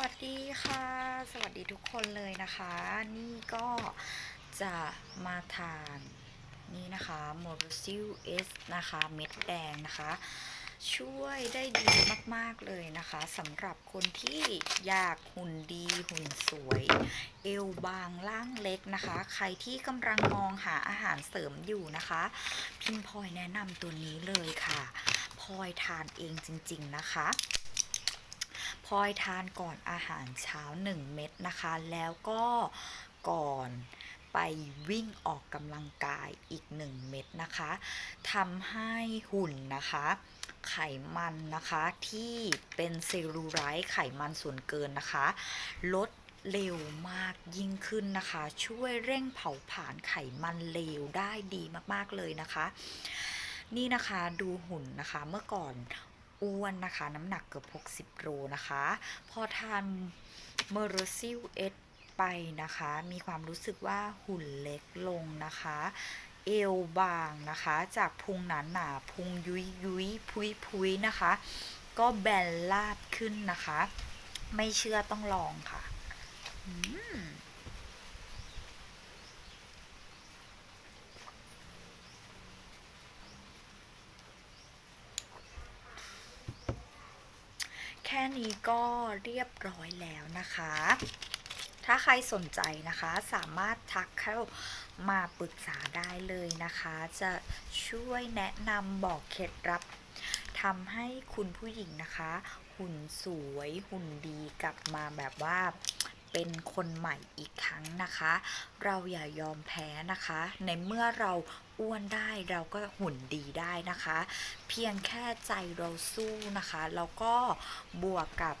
วัสดีค่ะ สวัสดีทุกคนเลยนะคะ นี่ก็จะมาทานนี่นะคะโมโรซิลเอสนะคะเม็ดแดงนะคะ ช่วยได้ดีมากๆเลยนะคะสำหรับคนที่อยากหุ่นดีหุ่นสวย เอวบางล่างเล็กนะคะ ใครที่กำลังมองหาอาหารเสริมอยู่นะคะ พิมพลอยแนะนำตัวนี้เลยค่ะพลอยทานเองจริง ๆ นะคะ พลอยทานก่อนอาหารเช้า 1 เม็ดนะคะ แล้วก็ก่อนไปวิ่งออกกำลังกายอีก 1 เม็ดนะคะทำให้หุ่นนะคะ ไขมันนะคะที่เป็นเซลลูไลท์ไขมันส่วนเกินนะคะ ลดเร็วมากยิ่งขึ้นนะคะ ช่วยเร่งเผาผลาญไขมันเลวได้ดีมากๆเลยนะคะ นี่นะคะดูหุ่นนะคะเมื่อก่อน อ้วนนะคะ น้ำหนักเกือบ60โลนะคะ พอทานเมอร์ซิลเอสไปนะคะ มีความรู้สึกว่าหุ่นเล็กลงนะคะ เอวบางนะคะ จากพุงหนาหนาพุงยุยยุยพุยพุยนะคะ ก็แบนลาบขึ้นนะคะ ไม่เชื่อต้องลองค่ะ อืม แค่นี้ก็เรียบร้อยแล้วนะคะ ถ้าใครสนใจนะคะสามารถทักเข้ามาปรึกษาได้เลยนะคะ จะช่วยแนะนำบอกเคล็ดลับทำให้คุณผู้หญิงนะคะ หุ่นสวยหุ่นดีกลับมาแบบว่า เป็นคนใหม่อีกครั้งนะคะ เราอย่ายอมแพ้นะคะ ในเมื่อเราอ้วนได้เราก็หุ่นดีได้นะคะ เพียงแค่ใจเราสู้นะคะแล้วก็บวกกับ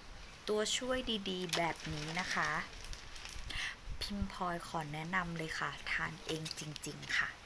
ตัวช่วยดีๆ แบบนี้นะคะ พิมพลอยขอแนะนำเลยค่ะ ทานเองจริง ๆ ค่ะ